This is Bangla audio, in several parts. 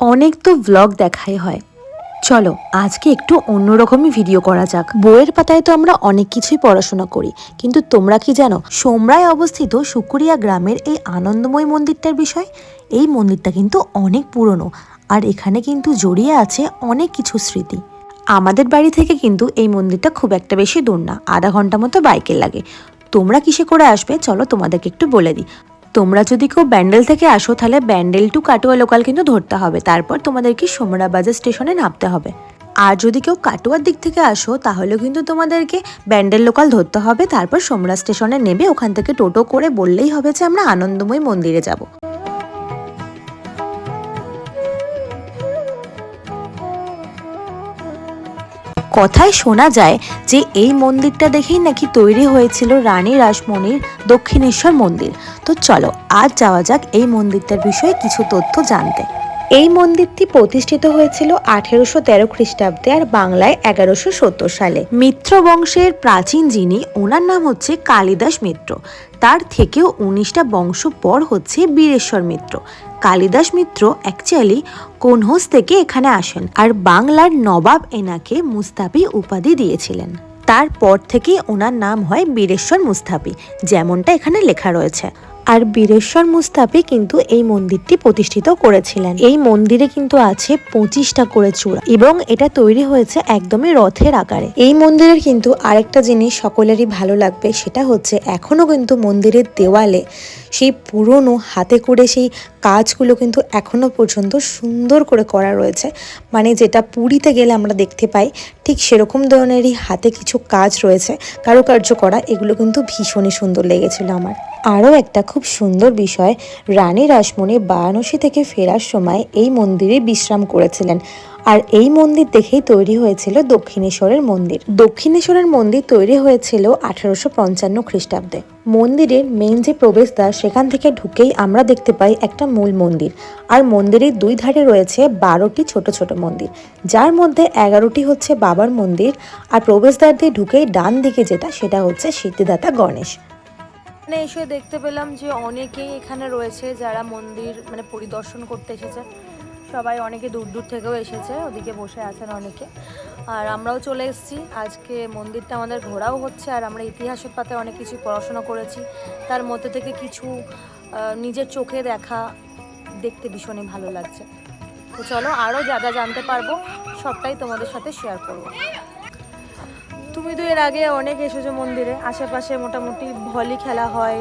অনেক তো ব্লগ দেখাই হয়। চলো, আজকে একটু অন্যরকমই ভিডিও করা যাক। বইয়ের পাতায় তো আমরা অনেক কিছুই পড়াশোনা করি, কিন্তু তোমরা কি জানো, সোমরায় অবস্থিত সুকুরিয়া গ্রামের এই আনন্দময় মন্দিরটার বিষয়? এই মন্দিরটা কিন্তু অনেক পুরনো, আর এখানে কিন্তু জড়িয়ে আছে অনেক কিছু স্মৃতি। আমাদের বাড়ি থেকে কিন্তু এই মন্দিরটা খুব একটা বেশি দূর না, আধা ঘণ্টা মতো বাইকে লাগে। তোমরা কিসে করে আসবে? চলো তোমাদেরকে একটু বলে দিই। তোমরা যদি কেউ ব্যান্ডেল থেকে আসো, তাহলে ব্যান্ডেল টু কাটোয়া লোকাল কিন্তু ধরতে হবে। তারপর তোমাদেরকে সোমরা বাজার স্টেশনে নামতে হবে। আর যদি কেউ কাটোয়ার দিক থেকে আসো, তাহলেও কিন্তু তোমাদেরকে ব্যান্ডেল লোকাল ধরতে হবে। তারপর সোমরা স্টেশনে নেবে। ওখান থেকে টোটো করে বললেই হবে যে আমরা আনন্দময় মন্দিরে যাব। কথায় শোনা যায় যে এই মন্দিরটা দেখেই নাকি তৈরি হয়েছিল রানী রাসমণির দক্ষিণেশ্বর মন্দির। তো চলো, আজ যাওয়া যাক এই মন্দিরটার বিষয়ে কিছু তথ্য জানতে। এই মন্দিরটি প্রতিষ্ঠিত হয়েছিল আঠেরোশো তেরো খ্রিস্টাব্দে আর বাংলায় এগারোশো সত্তর সালে। মিত্র বংশের প্রাচীন যিনি ওনার নাম হচ্ছে কালিদাস মিত্র। তার থেকেও উনিশটা বংশ পর হচ্ছে বীরেশ্বর মিত্র। কালিদাস মিত্র অ্যাকচুয়ালি কোনহোস থেকে এখানে আসেন আর বাংলার নবাব এনাকে মুস্তাফি উপাধি দিয়েছিলেন। তারপর থেকেই ওনার নাম হয় বীরেশ্বর মুস্তাফি, যেমনটা এখানে লেখা রয়েছে। আর বীরেশ্বর মুস্তাফি কিন্তু এই মন্দিরটি প্রতিষ্ঠিত করেছিলেন। এই মন্দিরে কিন্তু আছে পঁচিশটা করে চূড়া এবং এটা তৈরি হয়েছে একদমই রথের আকারে। এই মন্দিরের কিন্তু আরেকটা জিনিস সকলেরই ভালো লাগবে, সেটা হচ্ছে এখনও কিন্তু মন্দিরের দেওয়ালে সেই পুরনো হাতে করে সেই কাজগুলো কিন্তু এখনও পর্যন্ত সুন্দর করে করা রয়েছে। মানে যেটা পুরীতে গেলে আমরা দেখতে পাই, ঠিক সেরকম ধরনেরই হাতে কিছু কাজ রয়েছে, কারুকার্য করা, এগুলো কিন্তু ভীষণই সুন্দর লেগেছিল আমার। আরও একটা খুব সুন্দর বিষয়, রানী রাসমণি বারাণসী থেকে ফেরার সময় এই মন্দিরে বিশ্রাম করেছিলেন। আর এই মন্দির দেখেই তৈরি হয়েছিল দক্ষিণেশ্বরের মন্দির। দক্ষিণেশ্বরের মন্দির তৈরি হয়েছিল আঠারোশো পঞ্চান্ন খ্রিস্টাব্দে। মন্দিরের মেন যে প্রবেশদ্বার, সেখান থেকে ঢুকেই আমরা দেখতে পাই একটা মূল মন্দির। আর মন্দিরের দুই ধারে রয়েছে বারোটি ছোট ছোট মন্দির, যার মধ্যে এগারোটি হচ্ছে বাবার মন্দির। আর প্রবেশদ্বার দিয়ে ঢুকেই ডান দিকে যেটা, সেটা হচ্ছে সিদ্ধিদাতা গণেশ। মানে এসে দেখতে পেলাম যে অনেকেই এখানে রয়েছে যারা মন্দির মানে পরিদর্শন করতে এসেছে। সবাই অনেকে দূর দূর থেকেও এসেছে, ওদিকে বসে আছেন অনেকে। আর আমরাও চলে এসেছি। আজকে মন্দিরটা আমাদের ঘোরাও হচ্ছে, আর আমরা ইতিহাসের পাতে অনেক কিছু পড়াশোনা করেছি। তার মধ্যে থেকে কিছু নিজের চোখে দেখা দেখতে ভীষণই ভালো লাগছে। তো চলো আরও যা যা জানতে পারব, সবটাই তোমাদের সাথে শেয়ার করব। তুমি তো এর আগে অনেক এসেছ মন্দিরে। আশেপাশে মোটামুটি ভলি খেলা হয়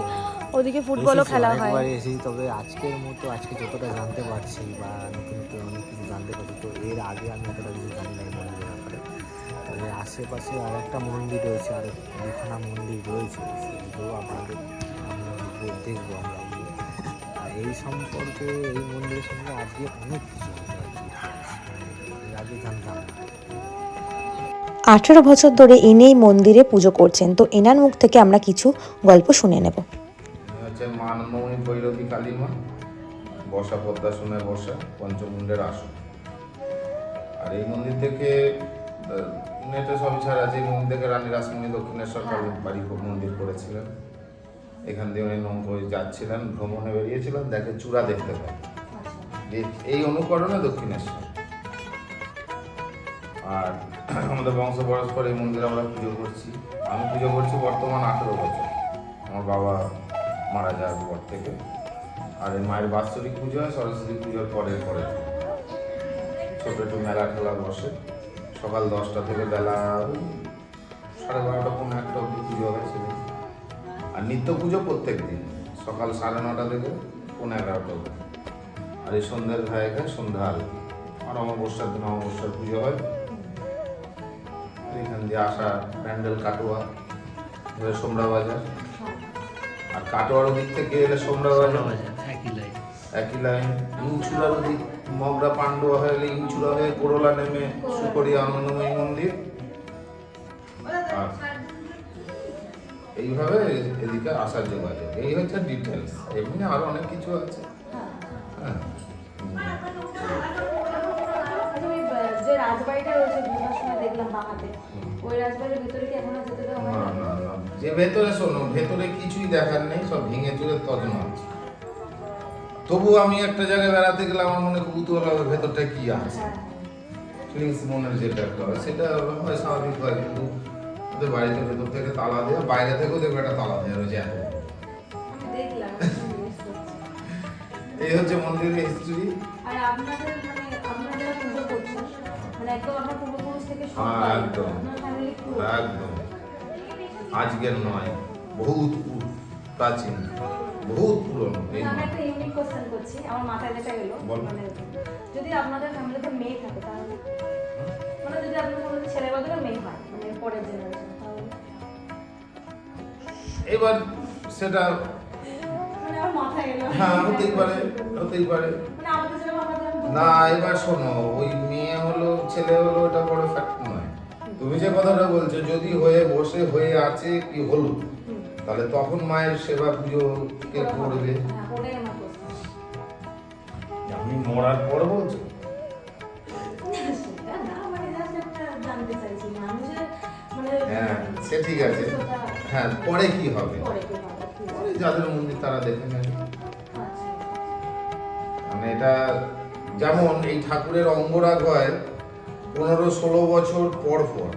ওদিকে ফুটবলও খেলা হয়। এসেছি তবে আজকের মতো আজকে যতটা জানতে পারছি বা নতুন নতুন অনেক কিছু জানতে পারছি তো এর আগে আমি এতটা কিছু জানি না মন্দিরের ব্যাপারে। তবে আশেপাশে আর একটা মন্দির রয়েছে আর দুখানা মন্দির রয়েছে সেগুলো আপনাদের আমরা দেখব আমরা আর এই সম্পর্কে এই মন্দিরের সঙ্গে আজকে অনেক কিছু আগে জানতাম না। আঠেরো বছর ধরে ইনি এই মন্দিরে পুজো করছেন। তো এনার মুখ থেকে আমরা কিছু গল্প শুনে নেব। হচ্ছে মা আনন্দময়ী ভৈরবী কালীমা বসা পদ্মাসনে বসা পঞ্চমুণ্ডের আসন। আর এই মন্দির থেকে নেটে সবই ছাড়া আছে। এই মন্দির থেকে রানী রাসমণি দক্ষিণেশ্বর কালী বাড়ি মন্দির করেছিলেন। এখান দিয়ে উনি নৌকো যাচ্ছিলেন ভ্রমণে বেরিয়েছিলেন দেখে চূড়া দেখতে পায়। দিয়ে এই অনুকরণে দক্ষিণেশ্বর। আর আমাদের বংশ পরস্পর এই মন্দিরে আমরা পুজো করছি। আমি পুজো করছি বর্তমান আঠেরো বছর। আমার বাবা মারা যাওয়ার পর থেকে। আর এই মায়ের বাৎসরিক পুজো হয়, সরস্বতী পুজোর পরের পরে। ছোটো একটু মেলা ঠেলা বসে। সকাল দশটা থেকে বেলা সাড়ে বারোটা পনেরো একটা অব্দি পুজো হয় সেদিন। আর নিত্য পুজো প্রত্যেক দিন, সকাল সাড়ে নটা থেকে পনেরো এগারোটা অবধি। আর এই সন্ধ্যের জায়গায় সন্ধ্যা আর অমাবস্যার দিন অমাবস্যার পুজো হয়। দিয়ে আসা প্যান্ডেল কাটোয়া সোমরা বাজার আর কাটোয়ার দিক থেকে এলে সোমরা বাজার একই লাইন ইউচুরার দিক মগরা পান্ডুয়া হয়ে এলে ইউচুরা হয়ে কোরলা নেমে সুকরিয়া আনন্দময়ী মন্দির আর এইভাবে এদিকে আসার যোগাযোগ এই হচ্ছে ডিটেলস এমনি আরও অনেক কিছু আছে হ্যাঁ যে রাজবাড়িটা দেখলাম বাঁহাতে ওই রাজবাড়ির ভিতরে কি এখনও যেতে দেওয়া হয় না না যে ভেতরে শোনো ভেতরে কিছুই দেখার নেই সব ভেঙে চুরে আছে তবু আমি একটা জায়গায় বেড়াতে গেলে আমার মনে কৌতূহল হবে ভেতরটা কি আছে? ফিলিংস মনের যেটা একটা হয় সেটা হয় স্বাভাবিক হয় কিন্তু ওদের বাড়িতে ভেতর থেকে তালা দেওয়া বাইরে থেকেও দেখবে একটা তালা দেওয়া রয়েছে এত এই হচ্ছে মন্দিরের হিস্ট্রি আর আপনাদের মানে একদম আপনার পূর্বপুরুষ থেকে শুরু হ্যাঁ, একদম। আপনার পুরো একদম। আজকের নয় বহুত প্রাচীন বহুত পুরনো আমি একটা ইউনিক কোশ্চেন করছি আমার মাথায় যেটা এলো। মানে যদি আপনাদের ফ্যামিলিতে মেয়ে থাকে তাহলে মানে যদি ফ্যামিলিতে ছেলে বদলে মেয়ে হয় মানে পরের জেনারেশন এবার সেটা মানে মাথায় এলো হ্যাঁ হতেই পারে হতেই পারে। মানে না এবার শোনো ওই ছেলে হলো এটা বড় ফ্যাক্ট নয়। তুমি যে কথাটা বলছো যদি হয়ে বসে হয়ে আছে কি হলো? তাহলে তখন মায়ের সেবা পুজো কে করবে? হ্যাঁ আমি মরার পর বলছো। মানে মানে হ্যাঁ সে ঠিক আছে। হ্যাঁ পরে কি হবে? পরে যাদের মন্দির তারা দেখে নেবে। মানে এটা যেমন এই ঠাকুরের অঙ্গরাগ হয় পনেরো ষোলো বছর পর পর।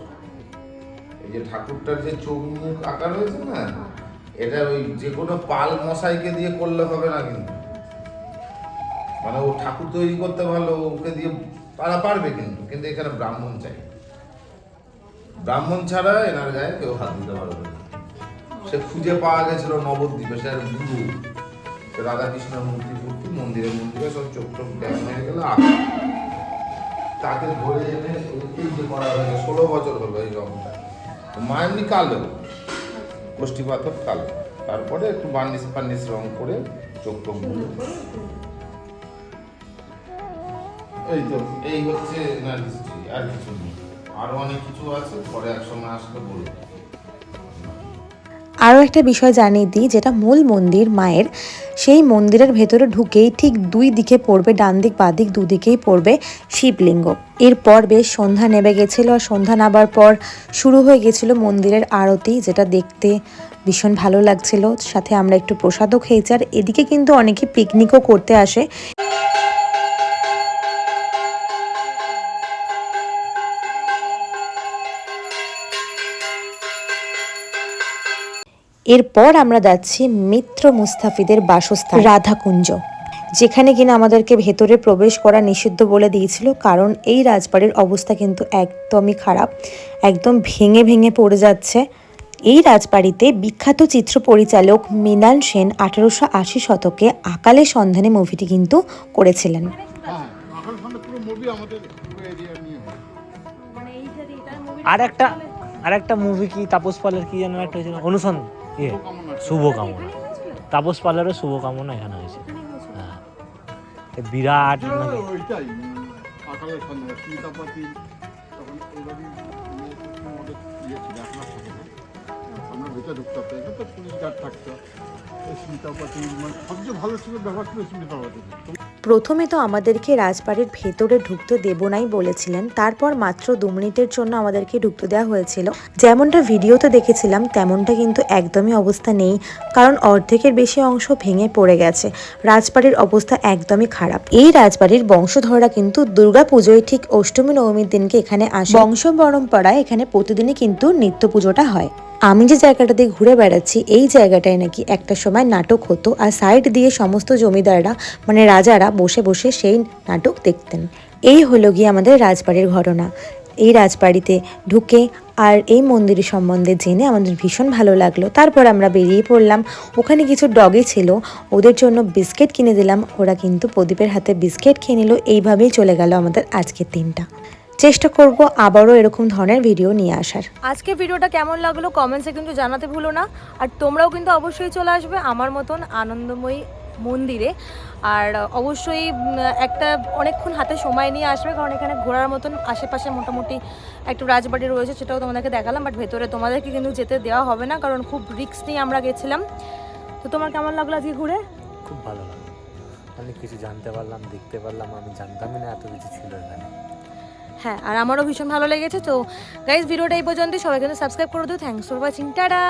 এই যে ঠাকুরটার যে চোখ মুখ আঁকা রয়েছে না এটা ওই যে কোনো পাল মশাইকে দিয়ে করলে হবে না কিন্তু। মানে ও ঠাকুর তৈরি করতে ভালো ওকে দিয়ে তারা পারবে কিন্তু কিন্তু এখানে ব্রাহ্মণ চাই। ব্রাহ্মণ ছাড়া এনার গায়ে কেউ হাত দিতে পারবে না। সে খুঁজে পাওয়া গেছিল নবদ্বীপে, সে আর গুরু। রাধাকৃষ্ণের মূর্তি ফুর্তি মন্দিরে মন্দিরে সব চোখ টোক ড্যাম হয়ে গেল, আঁকা। তাকে ধরে এনে এই করা হয়েছে ষোলো বছর হলো এই রংটা। মা এমনি কালো, গোষ্ঠী পাথর কালো। তারপরে একটু বার্নিশ ফার্নিশ রং করে চোখ টোক এই তো, এই হচ্ছে আর কিছু নেই। আরও অনেক কিছু আছে, পরে এক সময় আসলে বলব। আরও একটা বিষয় জানিয়ে দিই, যেটা মূল মন্দির মায়ের, সেই মন্দিরের ভেতরে ঢুকেই ঠিক দুই দিকে পড়বে, ডান দিক, বাঁ দিক দুদিকেই পড়বে শিবলিঙ্গ। এরপর বেশ সন্ধ্যা নেমে গেছিল, আর সন্ধ্যা নামার পর শুরু হয়ে গেছিল মন্দিরের আরতি, যেটা দেখতে ভীষণ ভালো লাগছিল। সাথে আমরা একটু প্রসাদও খেয়েছি, আর এদিকে কিন্তু অনেকে পিকনিকও করতে আসে। এরপর আমরা যাচ্ছি মিত্র মুস্তাফিদের বাসস্থান, রাধাকুঞ্জ, যেখানে কিনা আমাদেরকে ভেতরে প্রবেশ করা নিষিদ্ধ বলে দিয়েছিল, কারণ এই রাজবাড়ির অবস্থা কিন্তু একদমই খারাপ, একদম ভেঙে ভেঙে পড়ে যাচ্ছে। এই রাজবাড়িতে বিখ্যাত চিত্র পরিচালক মৃণাল সেন আঠারোশো আশি শতকে আকালের সন্ধানে মুভিটি কিন্তু করেছিলেন। আর একটা আর একটা মুভি কি, তাপস পালের কি যেন একটা হয়েছিল? অনুসন্ধান। ইয়ে শুভকামনা শুভ কামনা তাপস পালেরও শুভ কামনা এখানে হয়েছে। হ্যাঁ। এ বিরাট মানে এইভাবে আমাদের ইয়ে আমরা ভেতরে ঢুকতে পারতাম তো পুলিশ গার্ড থাকতো। এই মানে সবচেয়ে ভালো ছিল ব্যবহার ছিল স্মিতাপাতি প্রথমে তো আমাদেরকে রাজবাড়ির ভেতরে ঢুকতে দেব নাই বলেছিলেন, তারপর মাত্র দু মিনিটের জন্য আমাদেরকে ঢুকতে দেওয়া হয়েছিল। যেমনটা ভিডিওতে দেখেছিলাম, তেমনটা কিন্তু একদমই অবস্থা নেই, কারণ অর্ধেকের বেশি অংশ ভেঙে পড়ে গেছে। রাজবাড়ির অবস্থা একদমই খারাপ। এই রাজবাড়ির বংশধররা কিন্তু দুর্গা পুজোয় ঠিক অষ্টমী, নবমীর দিনকে এখানে আসে। বংশ পরম্পরায় এখানে প্রতিদিনই কিন্তু নিত্য পুজোটা হয়। আমি যে জায়গাটা দিয়ে ঘুরে বেড়াচ্ছি, এই জায়গাটায় নাকি একটা সময় নাটক হতো, আর সাইড দিয়ে সমস্ত জমিদাররা মানে রাজারা বসে বসে সেই নাটক দেখতেন। এই হলো গিয়ে আমাদের রাজবাড়ির ঘটনা। এই রাজবাড়িতে ঢুকে আর এই মন্দিরের সম্বন্ধে জেনে আমাদের ভীষণ ভালো লাগল। তারপর আমরা বেরিয়ে পড়লাম। ওখানে কিছু ডগি ছিল। ওদের জন্য বিস্কিট কিনে দিলাম। ওরা কিন্তু প্রদীপের হাতে বিস্কিট খেয়ে নিল। এইভাবেই চলে গেল আমাদের আজকের দিনটা। চেষ্টা করব আবারও এরকম ধরনের ভিডিও নিয়ে আসার। আজকে ভিডিওটা কেমন লাগল কমেন্টসে কিন্তু জানাতে ভুলো না। আর তোমরাও কিন্তু অবশ্যই চলে আসবে আমার মতন আনন্দময়ী মন্দিরে। আর অবশ্যই একটা অনেকক্ষণ হাতে সময় নিয়ে আসবে কারণ এখানে ঘোরার মতন আশেপাশে মোটামুটি একটু রাজবাড়ি রয়েছে সেটাও তোমাদেরকে দেখালাম বাট ভেতরে তোমাদেরকে কিন্তু যেতে দেওয়া হবে না কারণ খুব রিস্ক নিয়ে আমরা গেছিলাম। তো তোমার কেমন লাগল আজকে ঘুরে? খুব ভালো লাগল। অনেক কিছু জানতে পারলাম দেখতে পারলাম আমি জানতামই না এত কিছু ছিল এখানে। হ্যাঁ আর আমারও ভীষণ ভালো লেগেছে তো গাইজ ভিডিওটা এই পর্যন্ত সবাই কিন্তু সাবস্ক্রাইব করে দিও থ্যাংকস ফর ওয়াচিং টাটা!